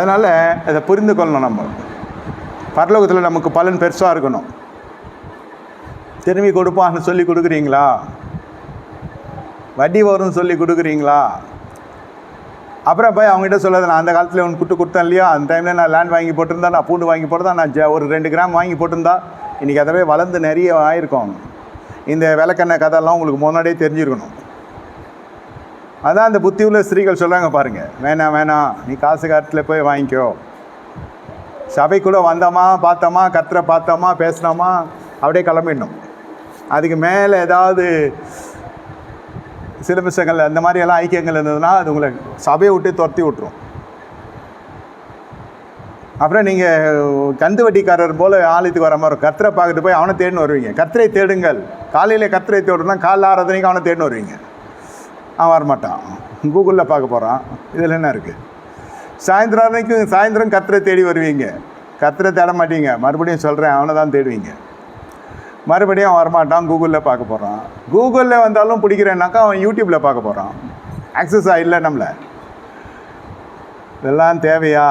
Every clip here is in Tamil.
அதனால் இதை புரிந்து கொள்ளணும் நம்ம. பரலோகத்தில் நமக்கு பலன் பெருசாக இருக்கணும். திரும்பி கொடுப்பான்னு சொல்லி கொடுக்குறீங்களா? வட்டி வரும்னு சொல்லி கொடுக்குறீங்களா? அப்புறம் போய் அவங்ககிட்ட சொல்லாது நான் அந்த காலத்தில் உனக்கு குட்டு கொடுத்தேன் இல்லையா? அந்த டைமில் நான் லேண்ட் வாங்கி போட்டிருந்தா நான் பூண்டு வாங்கி போட்டிருந்தா நான் ஜ- ஒரு ரெண்டு கிராம் வாங்கி போட்டிருந்தா இன்றைக்கி அதவே வளர்ந்து நிறைய ஆயிருக்கும். இந்த விளக்கெண்ணெய் கதையெல்லாம் உங்களுக்கு முன்னாடியே தெரிஞ்சிருக்கணும். அதான் அந்த புத்தி உள்ள ஸ்திரீகள் சொல்கிறாங்க பாருங்கள் வேணாம் வேணாம் நீ காசு காட்டில் போய் வாங்கிக்கோ. சபைக்குள்ளே வந்தோமா பார்த்தோமா கத்துற பார்த்தோமா பேசினோமா அப்படியே கிளம்பிடணும். அதுக்கு மேலே ஏதாவது சிலபஸங்கள் அந்த மாதிரி எல்லாம் ஐக்கியங்கள் இருந்ததுன்னா அது உங்களை சபையை விட்டு துரத்தி விட்டுரும். அப்புறம் நீங்கள் கந்து வட்டிக்காரர் போல் ஆலயத்துக்கு வர மாதிரி கத்திரை கர்த்தரை பார்த்துட்டு போய் அவனை தேடின்னு வருவீங்க. கத்திரை தேடுங்கள். காலையில் கத்திரை தேடுனா காலைல ஆறதுனைக்கு அவனை தேடின்னு வருவீங்க. அவன் வரமாட்டான். கூகுளில் பார்க்க போகிறான் இதில் என்ன இருக்குது சாயந்தரம் வரைக்கும் சாயந்தரம் கர்த்தரை தேடி வருவீங்க. கர்த்தரை தேட மாட்டீங்க. மறுபடியும் சொல்கிறேன் அவனை தான் தேடுவீங்க. மறுபடியும் அவன் வரமாட்டான் கூகுளில் பார்க்க போகிறான் கூகுளில் வந்தாலும் பிடிக்கிறேன்னாக்கா அவன் யூடியூப்பில் பார்க்க போகிறான் ஆக்சஸ் இல்லை நம்மளை. இதெல்லாம் தேவையா?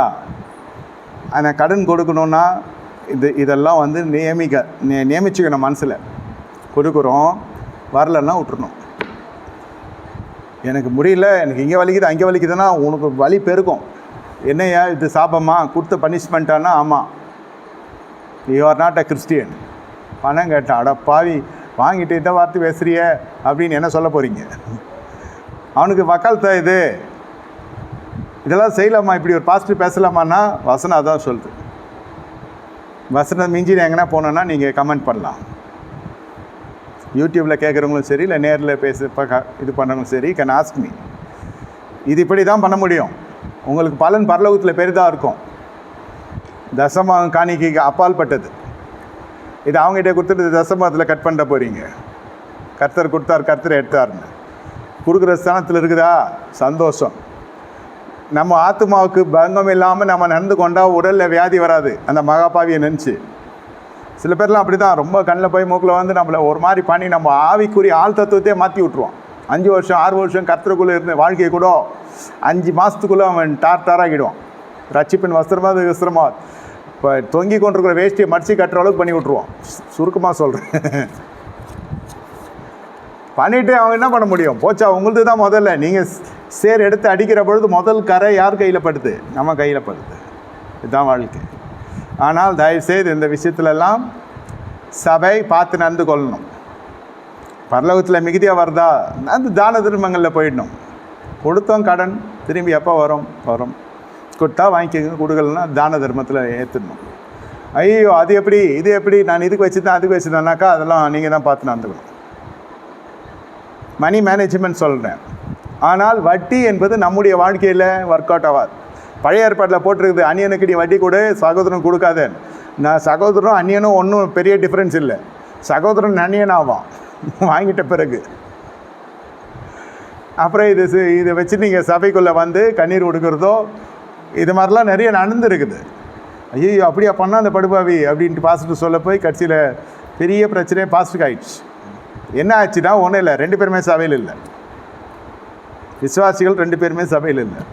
ஆனால் கடன் கொடுக்கணுன்னா இது இதெல்லாம் வந்து நியமிக்க நியமிச்சுக்கணும் மனசில். கொடுக்குறோம் வரலன்னா விட்டுறணும். எனக்கு முடியல எனக்கு இங்கே வலிக்குது அங்கே வலிக்குதுன்னா உனக்கு வலி பெருக்கும் என்னையா இது சாபமா? கொடுத்த பனிஷ்மெண்ட்டானா? ஆமாம் you are not a Christian பணம் கேட்டான். அட பாவி வாங்கிட்டு இதை வார்த்தை பேசுறிய அப்படின்னு என்ன சொல்ல போகிறீங்க அவனுக்கு வக்காலத்தா இது. இதெல்லாம் செய்யலாமா? இப்படி ஒரு பாசிட்டிவ் பேசலாமான்னா? வசனம் அதான் சொல்லுது. வசனம் மிஞ்சி எங்கன்னா போனோன்னா நீங்கள் கமெண்ட் பண்ணலாம். யூடியூப்பில் கேட்குறவங்களும் சரி இல்லை நேரில் பேச பார்க்க இது பண்ணுறவங்களும் சரி கேன் ஆஸ்க் மீ இது இப்படி தான் பண்ண முடியும். உங்களுக்கு பலன் பரலோகத்தில் பெரிதாக இருக்கும். தசமாக காணிக்கைக்கு அப்பால் பட்டது இது அவங்ககிட்ட கொடுத்துட்டு தசமத்தில் கட் பண்ணிட போகிறீங்க கர்த்தர் கொடுத்தார் கர்த்தர் எடுத்தார்னு. கொடுக்குற ஸ்தானத்தில் இருக்குதா? சந்தோஷம். நம்ம ஆத்மாவுக்கு பங்கம் இல்லாமல் நம்ம நடந்து கொண்டால் உடலில் வியாதி வராது. அந்த மகாபாவியை நினச்சி. சில பேர்லாம் அப்படி தான் ரொம்ப கண்ணில் போய் மூக்கில் வந்து நம்மளை ஒரு மாதிரி பண்ணி நம்ம ஆவிக்குரிய ஆள் தத்துவத்தையே மாற்றி விட்ருவோம் அஞ்சு வருஷம் ஆறு வருஷம் கத்திரக்குள்ளே இருந்த வாழ்க்கையை கூட அஞ்சு மாதத்துக்குள்ளே அவன் டார் டாராகிடுவான் ரட்சிப்பின் வஸ்திரமா அது வஸ்திரமா இப்போ தொங்கி கொண்டிருக்கிற வேஷ்டியை மடிச்சு கட்டுற அளவுக்கு பண்ணி விட்ருவோம் சுருக்கமாக சொல்கிறேன் பண்ணிவிட்டு அவங்க என்ன பண்ண முடியும்? போச்சா உங்களுது தான் முதல்ல. நீங்கள் சேர் எடுத்து அடிக்கிற பொழுது முதல் கரை யார் கையில் படுது? நம்ம கையில் படுது. இதுதான் வாழ்க்கை. ஆனால் தயவுசெய்து இந்த விஷயத்துலலாம் சபை பார்த்து நடந்து கொள்ளணும். பரலோகத்தில் மிகுதியாக வருதா? அந்த தான திருமங்களில் போயிடணும். கொடுத்தோம் கடன் திரும்பி எப்போ வரும்? வரும். கொடுத்தா வாங்கிக்கோங்க. கொடுக்கலன்னா தான தர்மத்தில் ஏற்றுடணும் ஐயோ அது எப்படி? இது எப்படி? நான் இதுக்கு வச்சுருந்தேன் அதுக்கு வச்சுருந்தேன்னாக்கா அதெல்லாம் நீங்கள் தான் பார்த்து நடந்துக்கணும். மணி மேனேஜ்மெண்ட் சொல்கிறேன் ஆனால் வட்டி என்பது நம்முடைய வாழ்க்கையில் ஒர்க் அவுட் ஆகாது. பழைய ஏற்பாட்டில் போட்டிருக்குது. அந்நியனுக்கு நீ வட்டி கொடு சகோதரன் கொடுக்காதேன்னு நான் சகோதரனும் அந்நியனும் ஒன்றும் பெரிய டிஃப்ரென்ஸ் இல்லை. சகோதரன் அந்நியன் ஆவான். வாங்கிட்ட பிறகு. அப்புறம் இது இதை வச்சு நீங்கள் சபைக்குள்ளே வந்து கண்ணீர் கொடுக்குறதோ இது மாதிரிலாம் நிறைய நடந்துருக்குது. ஐயோ அப்படியா பண்ணா அந்த படுபாவி? அப்படின்ட்டு பாஸ்ட்டு சொல்ல போய் கட்சியில் பெரிய பிரச்சனையே பாஸ்ட்டுக்கு ஆயிடுச்சு. என்ன ஆச்சுன்னா ஒன்றும் இல்லை. ரெண்டு பேருமே சபையில் இல்லை. விசுவாசிகள் ரெண்டு பேருமே சபையில் இல்லை.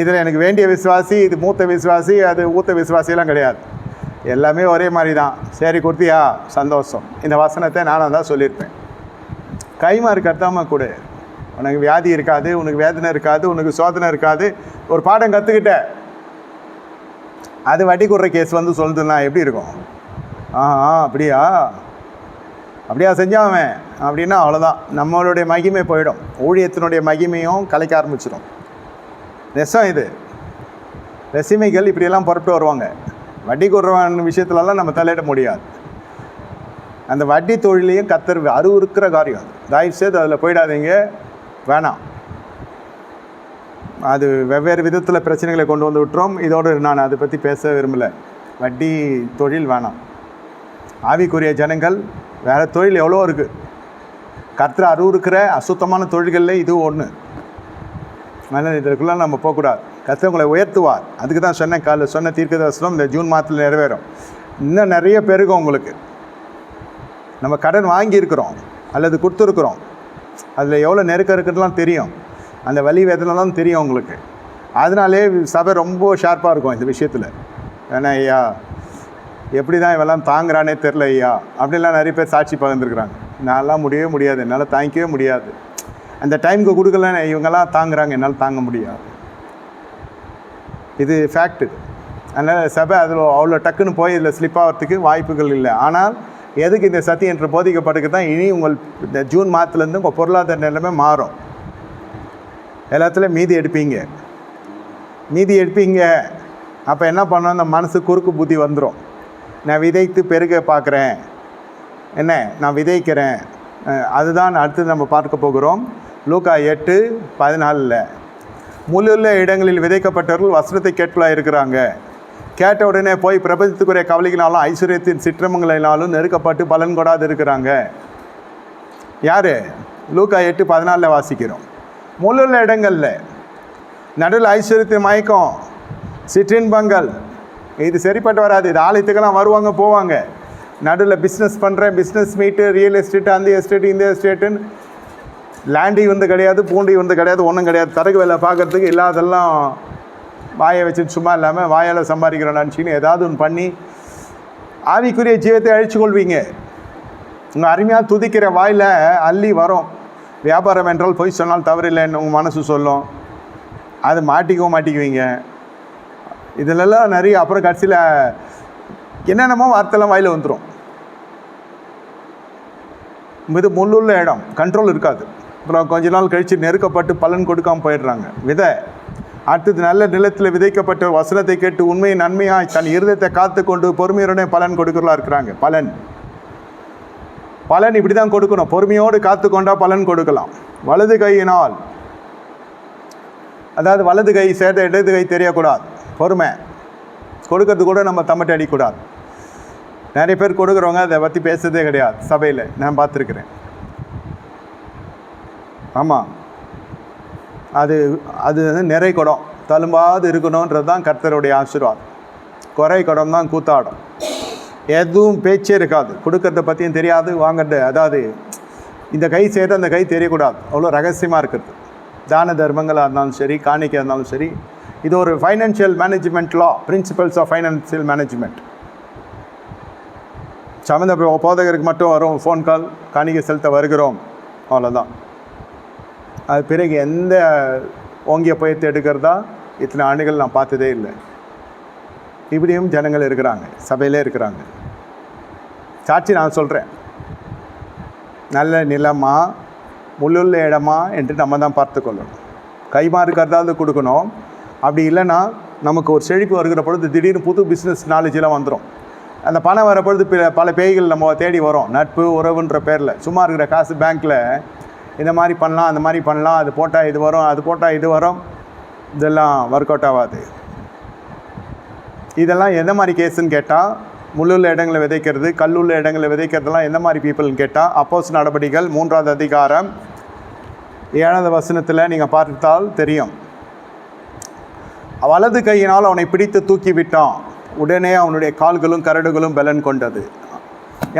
இதில் எனக்கு வேண்டிய விசுவாசி இது மூத்த விசுவாசி அது ஊத்த விசுவாசியெல்லாம் கிடையாது. எல்லாமே ஒரே மாதிரி தான். சரி கொடுத்தியா? சந்தோஷம். இந்த வசனத்தை நானும் தான் சொல்லியிருப்பேன். கைமாறு கத்தாம கொடு. உனக்கு வியாதி இருக்காது உனக்கு வேதனை இருக்காது உனக்கு சோதனை இருக்காது. ஒரு பாடம் கற்றுக்கிட்ட அது வட்டி கொடுற கேஸ் வந்து சொல்லுதுன்னா எப்படி இருக்கும்? ஆ ஆ அப்படியா? அப்படியா செஞ்சாவன் அப்படின்னா அவ்வளோதான் நம்மளுடைய மகிமை போயிடும். ஊழியத்தினுடைய மகிமையும் கலைக்க ஆரம்பிச்சிடும். நெசம் இது. ரெசிமைகள் இப்படியெல்லாம் புறப்பட்டு வருவாங்க. வட்டி கொடுறவன் விஷயத்துலலாம் நம்ம தலையிட முடியாது. அந்த வட்டி தொழிலையும் கத்தர் அருவுறுக்கிற காரியம் தயவு செய்து அதில் போயிடாதீங்க. வேணாம். அது வெவ்வேறு விதத்தில் பிரச்சனைகளை கொண்டு வந்து விட்டுரும் இதோடு நான் அதை பற்றி பேச விரும்பலை. வட்டி தொழில் வேணாம். ஆவிக்குரிய ஜனங்கள் வேறு தொழில் எவ்வளோ இருக்குது கர்த்தர் அருவுறுக்கிற அசுத்தமான தொழில்களில் இது ஒன்று அதனால் இதற்குள்ளே நம்ம போகக்கூடாது. கர்த்தர் உங்களை உயர்த்துவார். அதுக்கு தான் சொன்னேன் காலைல சொன்ன தீர்க்கதரிசனம் இந்த ஜூன் மாதத்தில் நிறைவேறும். இன்னும் நிறைய பெருகும் உங்களுக்கு. நம்ம கடன் வாங்கியிருக்கிறோம் அல்லது கொடுத்துருக்குறோம். அதில் எவ்வளோ நெருக்கம் இருக்குதுலாம் தெரியும். அந்த வலி வேதனைலாம் தெரியும் உங்களுக்கு. அதனாலே சபை ரொம்ப ஷார்ப்பாக இருக்கும் இந்த விஷயத்தில். ஏன்னா ஐயா எப்படி தான் இவெல்லாம் தாங்குறானே தெரில ஐயா. அப்படிலாம் நிறைய பேர் சாட்சி பகிர்ந்துருக்குறாங்க. நான்லாம் முடியவே முடியாது. என்னால் தாங்கிக்கவே முடியாது. அந்த டைமுக்கு கொடுக்கல இவங்கெல்லாம் தாங்குறாங்க என்னால் தாங்க முடியாது. இது ஃபேக்ட் அதனால் சபை அதில் அவ்வளோ டக்குன்னு போய் இதில் ஸ்லிப் ஆகிறதுக்கு வாய்ப்புகள் இல்லை. ஆனால் எதுக்கு இந்த சத்தி என்று போதிக்கப்படுக்கு தான் இனி உங்கள் இந்த ஜூன் மாதத்துலேருந்து உங்கள் பொருளாதார நிலைமை மாறும். எல்லாத்துலேயும் மீதி எடுப்பீங்க. மீதி எடுப்பீங்க. அப்போ என்ன பண்ணணும் அந்த மனசு குறுக்கு புத்தி வந்துடும் நான் விதைத்து பெருக பார்க்குறேன். என்ன? நான் விதைக்கிறேன். அதுதான் அடுத்து நம்ம பார்க்க போகிறோம். லூக்கா எட்டு பதினாலில். முள்ளுள்ள இடங்களில் விதைக்கப்பட்டவர்கள் வஸ்திரத்தை கேட்கலாக இருக்கிறாங்க. கேட்ட உடனே போய் பிரபஞ்சத்துக்குரிய கவலைகளாலும் ஐஸ்வர்யத்தின் சிற்றமங்களினாலும் நெருக்கப்பட்டு பலன் கொடாது இருக்கிறாங்க. யார்? லூக்கா எட்டு பதினாலில் வாசிக்கிறோம். முள்ளுள்ள இடங்களில். நடுவில் ஐஸ்வர்யத்தின் மயக்கம். சிற்றின்பங்கள் இது சரிப்பட்டு வராது. இது ஆலயத்துக்கெல்லாம் வருவாங்க போவாங்க. நடுவில் பிஸ்னஸ் பண்ணுறேன் பிஸ்னஸ் மீட்டு ரியல் எஸ்டேட் அந்த எஸ்டேட் இந்த எஸ்டேட்டுன்னு லேண்டு வந்து கிடையாது பூண்டி வந்து கிடையாது ஒன்றும் கிடையாது. தரகு வேலை பார்க்குறதுக்கு இல்லாதெல்லாம் வாயை வச்சுட்டு சும்மா இல்லாமல் வாயால் சம்பாதிக்கிறோம் நினச்சின்னு ஏதாவது ஒன்று பண்ணி ஆவிக்குரிய ஜீவத்தை அழிச்சு கொள்வீங்க. உங்கள் அருமையாக துதிக்கிற வாயில் அள்ளி வரும். வியாபாரம் என்றால் பொய் சொன்னால் தவறில்லைன்னு உங்கள் மனசு சொல்லும். அது மாட்டிக்கவும் மாட்டிக்குவீங்க. இதிலெல்லாம் நிறைய அப்புறம் கடைசியில் என்னென்னமோ வார்த்தைலாம் வாயில் வந்துடும் இது முள்ளுள்ள இடம் கண்ட்ரோல் இருக்காது. அப்புறம் கொஞ்ச நாள் கழித்து நெருக்கப்பட்டு பலன் கொடுக்காமல் போயிடுறாங்க. விதை அடுத்தது நல்ல நிலத்தில் விதைக்கப்பட்ட வசனத்தை கேட்டு உண்மையை நன்மையாய் தன் இருதயத்தை காத்து கொண்டு பொறுமையுடனே பலன் கொடுக்கிறதா இருக்கிறாங்க. பலன். பலன் இப்படி தான் கொடுக்கணும். பொறுமையோடு காத்து கொண்டால் பலன் கொடுக்கலாம். வலது கையினால் அதாவது வலது கை சேர்த்த இடது கை தெரியக்கூடாது. பொறுமை. கொடுக்கறது கூட நம்ம தம்மட்டை அடிக்கக்கூடாது நிறைய பேர் கொடுக்குறவங்க அதை பற்றி பேசுறதே கிடையாது. சபையில். நான் பார்த்துருக்குறேன். ஆமாம் அது அது வந்து நிறை குடம். தழும்பாது இருக்கணுன்றது தான் கர்த்தருடைய ஆசீர்வாதம். குறை குடம் தான் கூத்தாடும். எதுவும் பேச்சே இருக்காது. கொடுக்கறத பற்றியும் தெரியாது வாங்கிறது அதாவது இந்த கை சேர்த்து அந்த கை தெரியக்கூடாது. அவ்வளோ ரகசியமாக இருக்குது தான தர்மங்களாக இருந்தாலும் சரி காணிக்கையாக இருந்தாலும் சரி இது ஒரு ஃபைனான்ஷியல் மேனேஜ்மெண்ட் லா பிரின்சிபல்ஸ் ஆஃப் ஃபைனான்சியல் மேனேஜ்மெண்ட் சம்மந்த போதகருக்கு மட்டும் வரும் ஃபோன் கால் காணிக்கை செலுத்த வருகிறோம். அவ்வளோதான் அது பிறகு எந்த ஓங்கிய பயத்தை எடுக்கிறதா? இத்தனை ஆண்டுகள் நான் பார்த்ததே இல்லை. இப்படியும் ஜனங்கள் இருக்கிறாங்க. சபையிலே இருக்கிறாங்க. சாட்சி நான் சொல்கிறேன் நல்ல நிலமா முள்ளுள்ள இடமா என்று நம்ம தான் பார்த்துக்கொள்ளணும் கைமாறு கருதாவது கொடுக்கணும். அப்படி இல்லைன்னா நமக்கு ஒரு செழிப்பு வருகிற பொழுது திடீர்னு புது பிஸ்னஸ் நாலேஜெலாம் வந்துடும் அந்த பணம் வர பொழுது பிற- பல பேய்கள் நம்ம தேடி வரும். நட்பு உறவுன்ற பேரில். சும்மா இருக்கிற காசு பேங்க்கில் இந்த மாதிரி பண்ணலாம் அந்த மாதிரி பண்ணலாம் அது போட்டால் இது வரும் அது போட்டால் இது வரும். இதெல்லாம் ஒர்க் அவுட் ஆகாது. இதெல்லாம் எந்த மாதிரி கேஸுன்னு கேட்டால் முள்ளுள்ள இடங்களை விதைக்கிறது கல்லுள்ள இடங்களை விதைக்கிறதுலாம் எந்த மாதிரி பீப்புள்னு கேட்டால் அப்போஸ் நடவடிக்கைகள் மூன்றாவது அதிகாரம் ஏழாவது வசனத்தில் நீங்கள் பார்த்தால் தெரியும். வலது கையினால் அவனை பிடித்து தூக்கி விட்டான். உடனே அவனுடைய கால்களும் கரடுகளும் பலன் கொண்டது.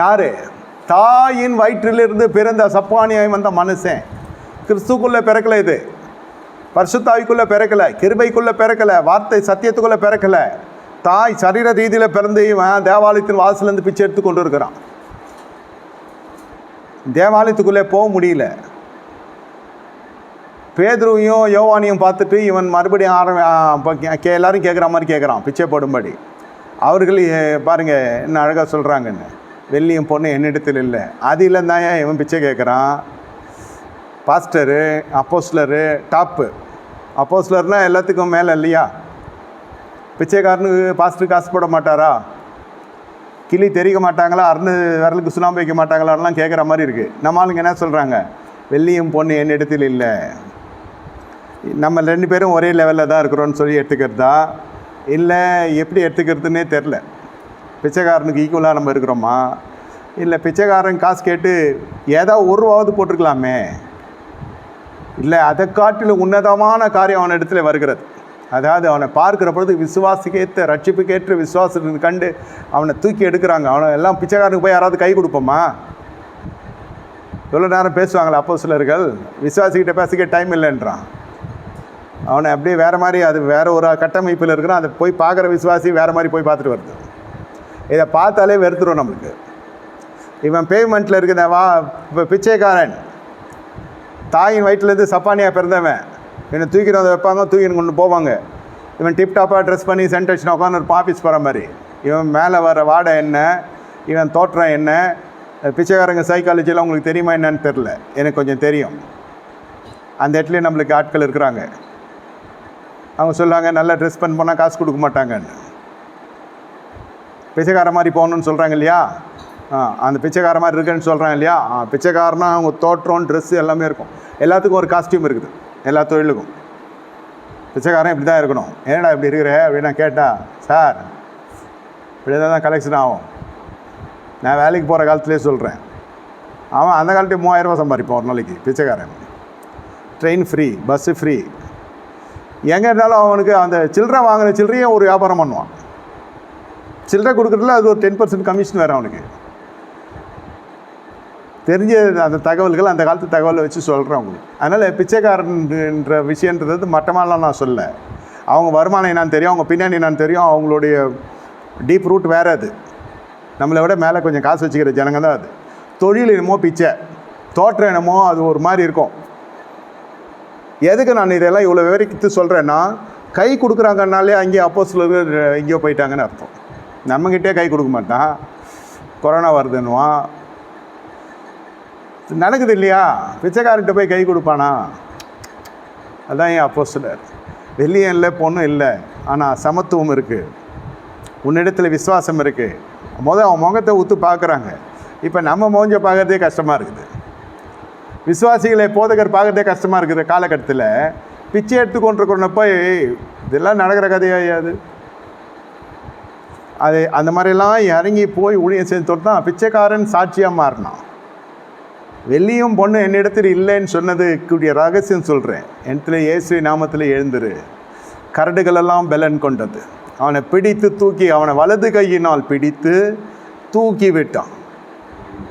யார்? தாயின் வயிற்றிலிருந்து பிறந்த சப்பானியாய் வந்த மனுஷன். கிறிஸ்துக்குள்ளே பிறக்கலை இது. பரிசுத்தாய்க்குள்ளே பிறக்கல கிருபைக்குள்ளே பிறக்கலை வார்த்தை சத்தியத்துக்குள்ளே பிறக்கலை. தாய் சரீர ரீதியில் பிறந்து இவன் தேவாலயத்தின் வாசலேருந்து பிச்சை எடுத்து கொண்டு இருக்கிறான் தேவாலயத்துக்குள்ளே போக முடியல. பேதுருவையும் யோவானியும் பார்த்துட்டு இவன் மறுபடியும் ஆரம்பி கே- எல்லாரும் கேட்குற மாதிரி கேட்குறான் பிச்சை போடும்படி. அவர்கள் பாருங்கள் என்ன அழகாக சொல்கிறாங்கன்னு வெள்ளியும் பொண்ணு என்னிடத்தில் இல்லை. அது இல்லைன்னா இவன் பிச்சை கேட்குறான். பாஸ்டரு அப்போஸ்லரு டாப்பு அப்போஸ்லர்னால் எல்லாத்துக்கும் மேலே இல்லையா? பிச்சைக்காரனுக்கு பாஸ்டர் காசு போட மாட்டாரா? கிளி தெரிவிக்க மாட்டாங்களா? அறுந்து விரலுக்கு சுண்ணாம்பு வைக்க மாட்டாங்களான்லாம் கேட்குற மாதிரி இருக்குது நம்ம ஆளுங்க என்ன சொல்கிறாங்க வெள்ளியும் பொண்ணு என்னிடத்தில் இல்லை. நம்ம ரெண்டு பேரும் ஒரே லெவலில் தான் இருக்கிறோன்னு சொல்லி எடுத்துக்கிறதா? இல்லை எப்படி எடுத்துக்கிறதுனே தெரில. பிச்சைக்காரனுக்கு ஈக்குவலாக நம்ம இருக்கிறோமா? இல்லை பிச்சைக்காரன் காசு கேட்டு ஏதோ ஒரு ரூபாவது போட்டிருக்கலாமே? இல்லை அதை காட்டிலும் உன்னதமான காரியம் அவன் இடத்துல வருகிறது. அதாவது அவனை பார்க்குற பொழுது விசுவாசிக்கேற்ற ரட்சிப்புக்கேற்ற விசுவாசத்தை கண்டு அவனை தூக்கி எடுக்கிறாங்க. அவனை எல்லாம் பிச்சைக்காரனுக்கு போய் யாராவது கை கொடுப்போமா? எவ்வளோ நேரம் பேசுவாங்களே அப்போ சிலர்கள் விசுவாசிக்கிட்ட பேசிக்க டைம் இல்லைன்றான். அவனை அப்படியே வேறு மாதிரி அது வேறு ஒரு கட்டமைப்பில் இருக்கிறான். அதை போய் பார்க்குற விசுவாசி வேறு மாதிரி போய் பார்த்துட்டு வருது. இதை பார்த்தாலே வெறுத்துரும் நம்மளுக்கு இவன் பேமெண்ட்டில் இருக்கிற வா இப்போ பிச்சைக்காரன். தாயின் வயிற்றுலேருந்து சப்பானியாக பிறந்தவன். இவனை தூக்கிட்டு வந்து வைப்பாங்க தூக்கின்னு கொண்டு போவாங்க. இவன் டிப்டாப்பாக ட்ரெஸ் பண்ணி சென்டேஷன் உட்காந்து ஒரு ஆஃபீஸ் போகிற மாதிரி. இவன் மேலே வர வாடை என்ன? இவன் தோற்றம் என்ன? பிச்சைக்காரங்க சைக்காலஜிலாம் உங்களுக்கு தெரியுமா என்னன்னு தெரில எனக்கு கொஞ்சம் தெரியும். அந்த இடத்துலையும் நம்மளுக்கு ஆட்கள் இருக்கிறாங்க. அவங்க சொல்லுவாங்க நல்லா ட்ரெஸ் பண்ண போனால் காசு கொடுக்க மாட்டாங்கன்னு. பிச்சைக்கார மாதிரி போகணுன்னு சொல்கிறாங்க இல்லையா? ஆ அந்த பிச்சைக்கார மாதிரி இருக்குன்னு சொல்கிறாங்க இல்லையா? பிச்சைக்காரனா அவங்க தோற்றம் ட்ரெஸ்ஸு எல்லாமே இருக்கும். எல்லாத்துக்கும் ஒரு காஸ்டியூம் இருக்குது. எல்லா தொழிலுக்கும். பிச்சைக்காரன் இப்படி தான் இருக்கணும். ஏன்டா இப்படி இருக்கிற அப்படின்னு நான் கேட்டால் சார் இப்படி தான் கலெக்ஷன் ஆகும். நான் வேலைக்கு போகிற காலத்துலேயே சொல்கிறேன் அவன் அந்த காலத்தையும் மூவாயிரரூபா சம்பாதிப்பான் ஒரு நாளைக்கு பிச்சைக்காரன். ட்ரெயின் ஃப்ரீ பஸ்ஸு ஃப்ரீ எங்கே இருந்தாலும் அவனுக்கு அந்த சில்லறை வாங்கின சில்லறையும் ஒரு வியாபாரம் பண்ணுவான். சில்லறை கொடுக்குறதுல அது ஒரு டென் பர்சன்ட் கமிஷன் வேறு அவனுக்கு. தெரிஞ்ச அந்த தகவல்கள் அந்த காலத்து தகவலை வச்சு சொல்கிறேன் அவங்களுக்கு. அதனால் பிச்சைக்காரன்ற விஷயன்றது மட்டமாலாம் நான் சொல்ல அவங்க வருமானம் என்னான்னு தெரியும் அவங்க பின்னாடி என்னான்னு தெரியும் அவங்களுடைய டீப் ரூட் வேறு அது. நம்மளை விட மேலே கொஞ்சம் காசு வச்சுக்கிற ஜனங்க தான் அது. தொழில் என்னமோ பிச்சை தோற்றம் என்னமோ அது ஒரு மாதிரி இருக்கும். எதுக்கு நான் இதெல்லாம் இவ்வளோ விவரித்து சொல்கிறேன்னா கை கொடுக்குறாங்கனாலே அங்கேயே அப்போ சிலர் எங்கேயோ போயிட்டாங்கன்னு அர்த்தம். நம்மக்கிட்டே கை கொடுக்க மாட்டான் கொரோனா வருதுன்னுவான் நடக்குது இல்லையா? பிச்சைக்காரன்கிட்ட போய் கை கொடுப்பானா? அதான் என் அப்போ சிலர் வெளியே இல்லை பொண்ணும் இல்லை. ஆனால் சமத்துவம் இருக்குது உன்னிடத்தில் விசுவாசம் இருக்குது முதல் அவன் முகத்தை ஊத்து பார்க்குறாங்க. இப்போ நம்ம மோஞ்ச பார்க்குறதே கஷ்டமாக இருக்குது. விசுவாசிகளை போதகர் பார்க்குறதே கஷ்டமாக இருக்குது காலகட்டத்தில். பிச்சை எடுத்து கொண்டிருக்கிறன போய் இதெல்லாம் நடக்கிற கதையாது அது அந்த மாதிரிலாம் இறங்கி போய் ஊழியம் செஞ்சு தான் பிச்சைக்காரன் சாட்சியாக மாறினான். வெள்ளியும் பொண்ணு என்னிடத்தில் இல்லைன்னு சொன்னதுக்குரிய ரகசியம் சொல்கிறேன் இடத்துல இயேசு நாமத்தில் எழுந்துரு. கரடுகளெல்லாம் பெலன் கொண்டது. அவனை பிடித்து தூக்கி அவனை வலது கையினால் பிடித்து தூக்கி விட்டான்.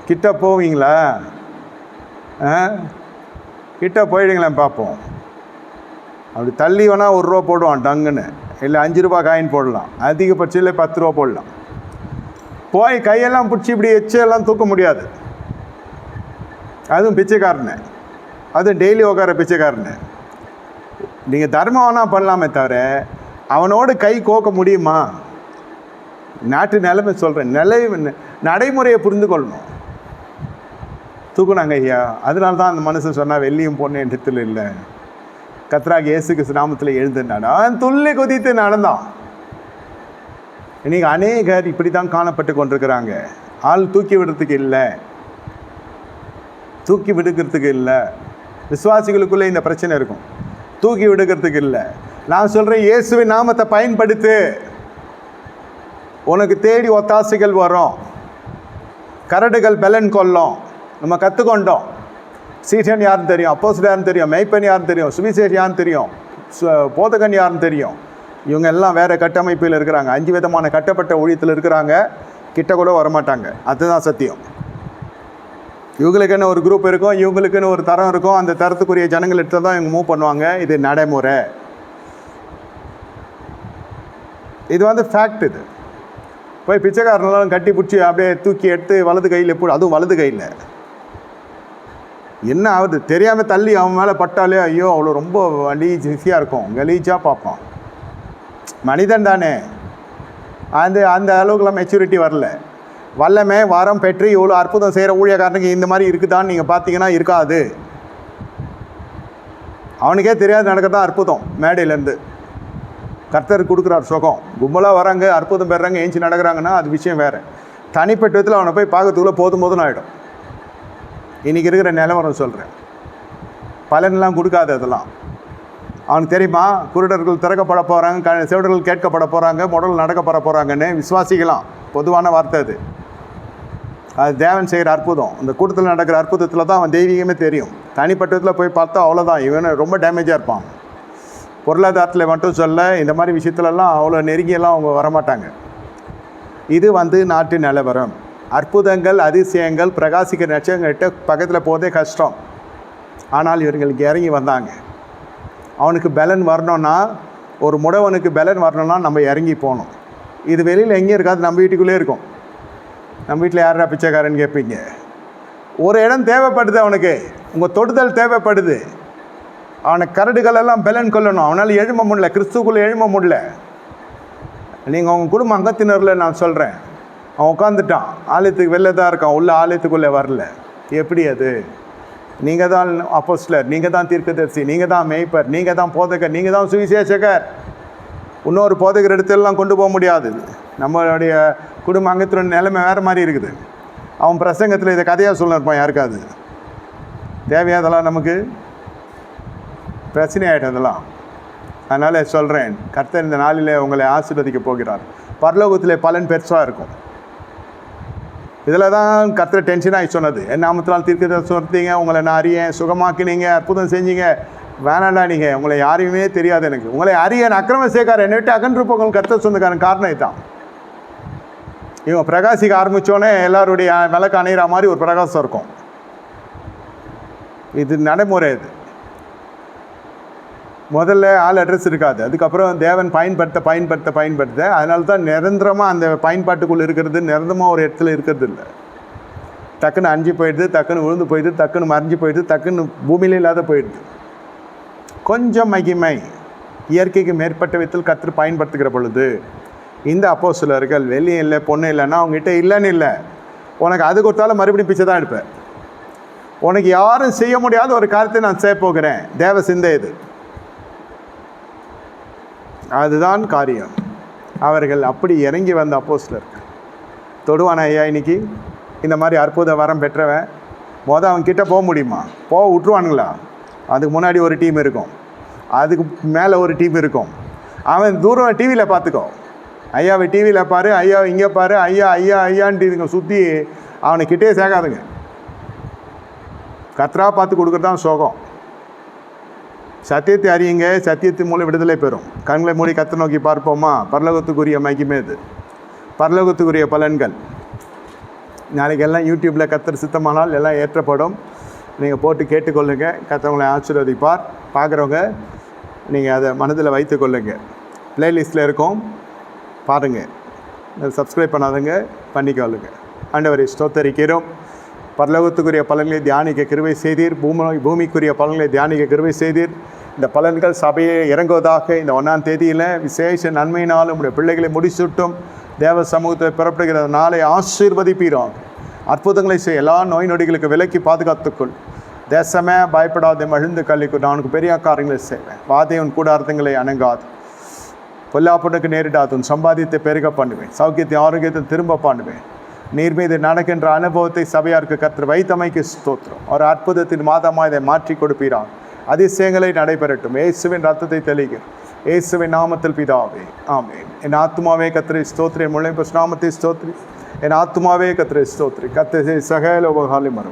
கிட்ட போவீங்களா? ஆ? கிட்ட போயிடுங்களேன் பார்ப்போம் அப்படி தள்ளி வேணால் ஒரு ரூபா போடுவான் டங்குன்னு. இல்லை அஞ்சு ரூபா காயின் போடலாம். அதிகபட்சம் இல்லை பத்து ரூபா போடலாம். போய் கையெல்லாம் பிடிச்சி இப்படி எச்செல்லாம் தூக்க முடியாது. அதுவும் பிச்சைக்காரனு. அதுவும் டெய்லி உட்கார பிச்சைக்காரனு. நீங்கள் தர்மம் வேணால் பண்ணலாமே தவிர அவனோடு கை கோக்க முடியுமா? நாட்டு நிலைமை சொல்கிறேன் நிலை நடைமுறையை புரிந்து கொள்ளணும். தூக்குனாங்க ஐயா. அதனால தான் அந்த மனுஷன் சொன்னால் வெள்ளியும் பொண்ணு என் இடத்துல இல்லை. கத்ராக இயேசு கிறிஸ்து நாமத்தில் எழுந்துனான் அவன் துள்ளி குதித்து நடந்தான். இன்றைக்கி அநேகர் இப்படி தான் காணப்பட்டு கொண்டிருக்கிறாங்க. ஆள் தூக்கி விடுறதுக்கு இல்லை. தூக்கி விடுக்கிறதுக்கு இல்லை. விசுவாசிகளுக்குள்ளே இந்த பிரச்சனை இருக்கும். தூக்கி விடுக்கிறதுக்கு இல்லை. நான் சொல்கிறேன் இயேசுவின் நாமத்தை பயன்படுத்து. உனக்கு தேடி ஒத்தாசைகள் வரும். கரடுகள் பலன் கொள்ளும். நம்ம கற்றுக்கொண்டோம் சீசன் யாருன்னு தெரியும் அப்போசிட் யாருன்னு தெரியும் மெய்ப்பன் யாருன்னு தெரியும் சுவிசேஷ் யாருன்னு தெரியும் போதகன் யாருன்னு தெரியும். இவங்க எல்லாம் வேறு கட்டமைப்பில் இருக்கிறாங்க. அஞ்சு விதமான கட்டப்பட்ட ஊழியத்தில் இருக்கிறாங்க. கிட்ட கூட வரமாட்டாங்க. அதுதான் சத்தியம். இவங்களுக்குன்னு ஒரு குரூப் இருக்கும் இவங்களுக்குன்னு ஒரு தரம் இருக்கும். அந்த தரத்துக்குரிய ஜனங்கள் எடுத்து தான் இவங்க மூவ் பண்ணுவாங்க. இது நடைமுறை. இது வந்து ஃபேக்ட் இது. போய் பிச்சைக்காரனாலும் கட்டி பிடிச்சி அப்படியே தூக்கி எடுத்து வலது கையில் எப்படி அதுவும் வலது கையில். என்ன ஆகுது? தெரியாமல் தள்ளி அவன் மேலே பட்டாலே ஐயோ அவ்வளோ ரொம்ப லீஜியாக இருக்கும். கலீஜாக பார்ப்பான். மனிதன் தானே. அந்த அந்த அளவுக்குலாம் மெச்சூரிட்டி வரல. வல்லமே வரம் பெற்று இவ்வளோ அற்புதம் செய்கிற ஊழியக்காரனுக்கு இந்த மாதிரி இருக்குதான்னு நீங்கள் பார்த்தீங்கன்னா இருக்காது. அவனுக்கே தெரியாது நடக்கிறதா அற்புதம் மேடையிலேருந்து. கர்த்தர் கொடுக்குறார் சுகம். கும்பலாக வராங்க அற்புதம் பெறாங்க ஏஞ்சி நடக்கிறாங்கன்னா அது விஷயம் வேறு. தனிப்பட்ட விதத்தில் அவனை போய் பார்க்கறதுக்குள்ளே போதும் போதும் ஆகிடும் இன்றைக்கி இருக்கிற நிலவரம் சொல்கிறேன் பலன்லாம் கொடுக்காது அதெல்லாம். அவனுக்கு தெரியுமா? குருடர்கள் திறக்கப்பட போகிறாங்க க செவிடர்கள் கேட்கப்பட போகிறாங்க முடல் நடக்கப்பட போகிறாங்கன்னு விசுவாசிக்கலாம். பொதுவான வார்த்தை அது. அது தேவன் செய்கிற அற்புதம். இந்த கூட்டத்தில் நடக்கிற அற்புதத்தில் தான் அவன் தெய்வீகமே தெரியும். தனிப்பட்டத்தில் போய் பார்த்தா அவ்வளோதான் இவன் ரொம்ப டேமேஜாக இருப்பான். பொருளாதாரத்தில் மட்டும் சொல்ல இந்த மாதிரி விஷயத்துலலாம் அவ்வளோ நெருங்கியெல்லாம் அவங்க வரமாட்டாங்க. இது வந்து நாட்டு நிலவரம். அற்புதங்கள் அதிசயங்கள் பிரகாசிக்கிற நட்சங்கள்கிட்ட பக்கத்தில் போதே கஷ்டம். ஆனால் இவர்களுக்கு இறங்கி வந்தாங்க. அவனுக்கு பலன் வரணும்னா ஒரு முடவனுக்கு பலன் வரணும்னா நம்ம இறங்கி போகணும். இது வெளியில் எங்கேயும் இருக்காது நம்ம வீட்டுக்குள்ளே இருக்கும். நம்ம வீட்டில் யாரா பிச்சைக்காரன்னு கேட்பீங்க ஒரு இடம் தேவைப்படுது அவனுக்கு. உங்கள் தொடுதல் தேவைப்படுது. அவனை கரடுகளெல்லாம் பலன் கொள்ளணும். அவனால் எழும்ப முடியல. கிறிஸ்துக்குள்ளே எழும முடியல. நீங்கள் அவங்க குடும்ப அங்கத்தினரில் நான் சொல்கிறேன் அவன் உட்காந்துட்டான் ஆலயத்துக்கு வெளில தான் இருக்கான். உள்ள ஆலயத்துக்குள்ளே வரல. எப்படி அது? நீங்கள் தான் அப்போஸ்லர் நீங்கள் தான் தீர்க்கதரிசி நீங்கள் தான் மேய்ப்பர் நீங்கள் தான் போதகர் நீங்கள் தான் சுவிசேஷகர். இன்னொரு போதகர் இடத்துலலாம் கொண்டு போக முடியாது. நம்மளுடைய குடும்ப அங்கத்தினோட நிலைமை வேறு மாதிரி இருக்குது. அவன் பிரசங்கத்தில் இதை கதையாக சொல்லிருப்பான் யாருக்காது தேவையா அதெல்லாம் நமக்கு பிரச்சனை ஆகிடும் அதெல்லாம். அதனால் சொல்கிறேன் கர்த்தர் இந்த நாளில் உங்களை ஆசீர்வதிக்க போகிறார். பரலோகத்தில் பலன் பெருசாக இருக்கும். இதில் தான் கத்திர டென்ஷன் ஆகி சொன்னது. என் நாமத்தினால் தீர்க்க சொன்னீங்க உங்களை நான் அறியேன். சுகமாக்கினீங்க அற்புதம் செஞ்சீங்க. வேணாண்டா நீங்கள் உங்களை யாரையுமே தெரியாது எனக்கு. உங்களை அறிய அக்கிரம சேர்க்கார என்னை விட்டு அகன்று போங்கள் கத்த சொந்தக்காரன் காரணம் இதுதான். இவங்க பிரகாசிக்க ஆரம்பித்தோடனே எல்லாருடைய விளக்கு அணையிற மாதிரி ஒரு பிரகாசம் இருக்கும். இது நடைமுறை இது. முதல்ல ஆள் அட்ரஸ் இருக்காது. அதுக்கப்புறம் தேவன் பயன்படுத்த பயன்படுத்த பயன்படுத்த. அதனால தான் நிரந்தரமாக அந்த பயன்பாட்டுக்குள்ளே இருக்கிறது நிரந்தரமாக ஒரு இடத்துல இருக்கிறது இல்லை. டக்குன்னு அஞ்சு போயிடுது டக்குன்னு விழுந்து போயிடுது டக்குன்னு மறைஞ்சு போயிடுது டக்குன்னு பூமியில இல்லாத போயிடுது. கொஞ்சம் மகிமை இயற்கைக்கு மேற்பட்ட விதத்தில் கற்று பயன்படுத்துகிற பொழுது இந்த அப்போ சிலர்கள் வெளியே இல்லை பொண்ணு இல்லைன்னா அவங்ககிட்ட இல்லைன்னு இல்லை. உனக்கு அது கொடுத்தாலும் மறுபடியும் பிச்சை தான் எடுப்பேன். உனக்கு யாரும் செய்ய முடியாத ஒரு காரியத்தை நான் செய்ய போகிறேன். தேவ சிந்தை இது. அதுதான் காரியம். அவர்கள் அப்படி இறங்கி வந்த அப்போஸ்லர் தொடுவான ஐயா இன்னைக்கு? இந்த மாதிரி அற்புத வரம் பெற்றவன். மொதல் அவன் கிட்டே போக முடியுமா? போக விட்ருவானுங்களா அதுக்கு முன்னாடி ஒரு டீம் இருக்கும். அதுக்கு மேலே ஒரு டீம் இருக்கும். அவன் தூரம் டிவியில் பார்த்துக்கோ. ஐயாவை டிவியில் பாரு ஐயா இங்கே பாரு ஐயா ஐயா ஐயான்ட்டு இதுங்க சுற்றி அவனை கிட்டே சேர்க்காதுங்க. கத்ரா பார்த்து கொடுக்குறது தான் சோகம். சத்தியத்தை அறியுங்க சத்தியத்தின் மூலம் விடுதலை பெறும். கண்களை மூடி கத்த நோக்கி பார்ப்போமா? பரலோகத்துக்குரிய மகிமை இது பரலோகத்துக்குரிய பலன்கள். நாளைக்கு எல்லாம் யூடியூப்பில் கத்தர் சித்தமானால் எல்லாம் ஏற்றப்படும். நீங்கள் போட்டு கேட்டுக்கொள்ளுங்க. கத்தவங்களை ஆசீர்வதிப்பார். பார்க்குறவங்க நீங்கள் அதை மனதில் வைத்துக்கொள்ளுங்க ப்ளேலிஸ்ட்டில் இருக்கும். பாருங்கள் சப்ஸ்கிரைப் பண்ணாதவங்க பண்ணிக்கொள்ளுங்க ஆண்டவரை ஸ்தோத்தரிக்கிறோம். பரலோகத்துக்குரிய பலன்களை தியானிக்க கிருவை செய்தீர். பூமி பூமிக்குரிய பலன்களை தியானிக்க கிருவை செய்தீர். இந்த பலன்கள் சபையை இறங்குவதாக இந்த ஒன்றாம் தேதியில் விசேஷ நன்மையினால் உடைய பிள்ளைகளை முடிச்சுட்டும் தேவ சமூகத்தை புறப்படுகிற நாளை ஆசீர்வதிப்பீரோம் அற்புதங்களை செய்ய எல்லா நோய் நொடிகளுக்கு விலக்கி பாதுகாத்துக்கொள். தேசமே பயப்படாத மகிழ்ந்து கல்விக்கு நான் உனக்கு பெரிய காரியங்களை செய்வேன். வாதையவன் கூடார்த்தங்களை அணங்காது பொல்லாப்புனுக்கு நேரிடாது. உன் சம்பாதியத்தை பெருக பண்ணுவேன். சௌக்கியத்தை ஆரோக்கியத்தை திரும்ப பண்ணுவேன். நீர் மீது நடக்கின்ற அனுபவத்தை சபையாருக்கு கற்று வைத்தமைக்கு ஸ்தோத்திரம். ஒரு அற்புதத்தின் மாதமாக இதை மாற்றி கொடுப்பீரான் அதிசயங்களை நடைபெறட்டும். இயேசுவின் ரத்தத்தை தெளிக்க இயேசுவின் நாமத்தில் பிதாவே ஆமே என் ஆத்மாவே கத்திரை ஸ்தோத்ரி முள்ளை நாமத்தை ஸ்தோத்ரி என் ஆத்மாவே கத்திரை ஸ்தோத்ரி கத்திரை சகல உபகாலி மரம்